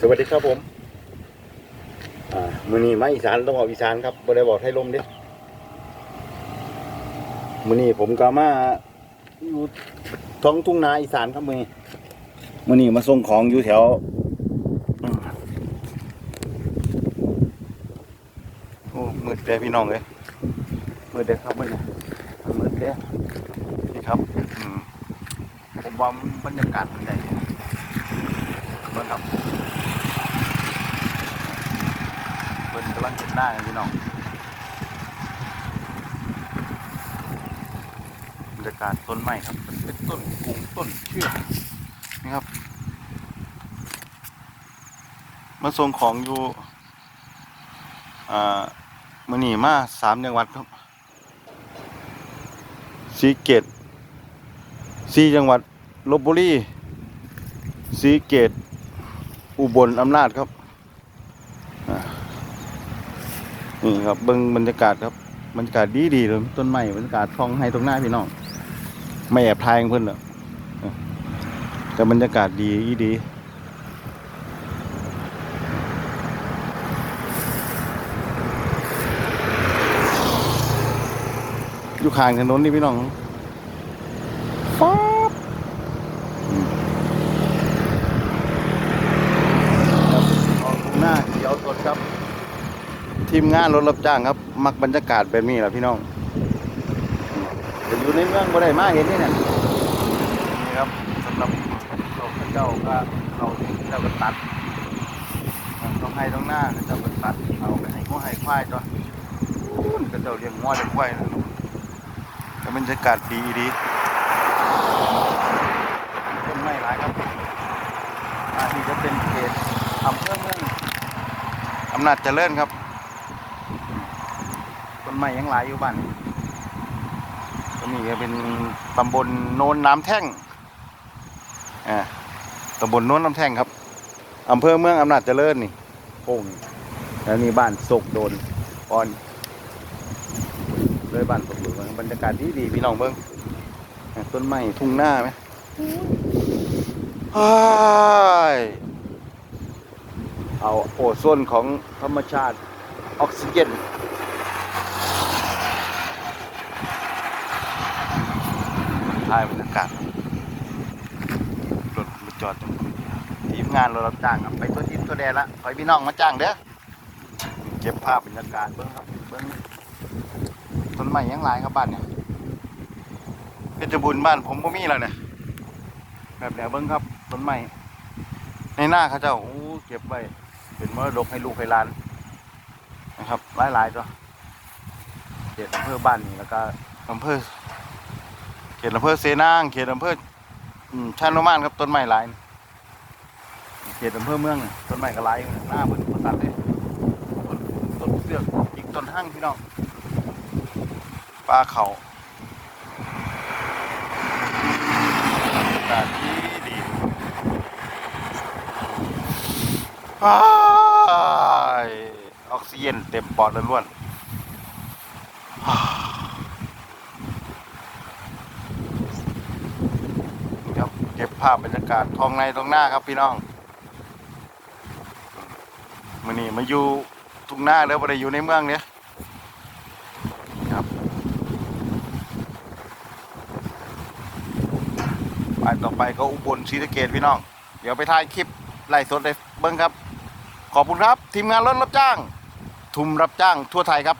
สวัสดีครับผม อ่ามือนี้มาอีสานต้องบอกอีสานครับบ่ได้บอกไทยลมเด้มือนี้ผมก็มาอยู่ท้องทุ่งนาอีสานครับมือนี้มือนี้มาส่งของอยู่แถวโอ้มืดเลยพี่น้องเลยมืดเลยครับมืดเลยมืดเลยนี่ครับผมว่าบรรยากาศมันใหญ่เบิ่งครับ เพิ่นกากันพี่น้องบรรยากาศต้นไม้ครับเป็นต้นกุงต้นเชือกนี่ครับ มาส่งของอยู่อ่ามือนีมาสามจังหวัดครับสีเกตสีจังหวัดลบบุรีสีเกตอุบลอำนาจครับ นี่ครับเบิ้งบรรยากาศครับบรรยากาศดีดีๆเลยต้นไม้บรรยากาศท้องให้ตรงหน้าพี่น้องไม่แอบทายของเพิ่นหรอกเออแต่บรรยากาศดีอีดีอยู่ข้างถนนนี่พี่น้องฟ้าบอืมครับออกตรงหน้าเขียวสดครับ ทีมงานรถรับจ้างครับ มักบรรยากาศแบบนี้แหละพี่น้องจะอยู่ในเมืองบ่ได้มาเห็นนี่เนี่ยนี่ครับสำหรับเราเจ้าก็เราเจ้าก็ตัดต้องให้ต้องหน้าเจ้าก็ตัดเอาไปให้งัวให้ควายตัวอู้นก็เจ้าเลี้ยงงัวเลี้ยงควายนะแต่บรรยากาศดีดีต้นไม้หลายครับอันนี้จะเป็นเขตอำเภอเมืองอำนาจเจริญครับต้ นไม้ยังหลายอยู่บ้านตรงนี้ก็เป็นตำบลโนนน้ำแท่งอ่าตำบลโนนน้ำแท่งครับอำเภอเมืองอำนาจเจริญนี่โป่งแล้วนี่บ้านโศกโดนปอนเลยบ้านโศกโดนบรรยากาศดีดีพี่น้องเบิ้งต้นไม้ทุ่งหน้าไหมอ้ายเอาโอโซนของธรรมชาติออกซิเจน ถ่ายบรรยากาศรถมาจอดตรงนี้ทีมงานเรถรับจ้างครับไปตัวทินตัวแดนละขอให้พี่น้องมาจ้างเด้อเก็บภาพบรรยากาศเบิ้งครับเบิ้งต้นไม้ยังหลายครับบ้านเนี่ยเพชรบุญบ้านผมก็มีแล้วเนี่ยแบบเนี้ยเบิ้งครับต้นไม้ในหน้าเขาเจ้าโอ้เก็บไว้เป็นมรดกให้ลูกให้หลานนะครับหลายๆตัวเขตอำเภอบ้านนี่แล้วก็อำเภอ เขตอำเภอเสนาง เขตอำเภอชานุมานครับต้นไม้หลายเขตอำเภอเมืองต้นไม้ก็หลายหน้าเพิ่นตัดเลยต้นต้นเสือกอีกต้นห้างพี่น้องปลาเขาอากาศดีดีออกซิเจนเต็มปอดล้วนๆ ครับเก็บภาพบรรยากาศท้องในตรงหน้าครับพี่น้องมื่อนี้มาอยู่ทุ่งหน้าแล้วไ่ได้อยู่ในเมืองเนี่ยครับไปต่อไปก็อุบลศรีสะเกดพี่น้อง เดี๋ยวไปถ่ายคลิปไล่สดได้เบิ้งครับ ขอบคุณครับ ทีมงานรถรับจ้าง ทุมรับจ้างทั่วไทยครับ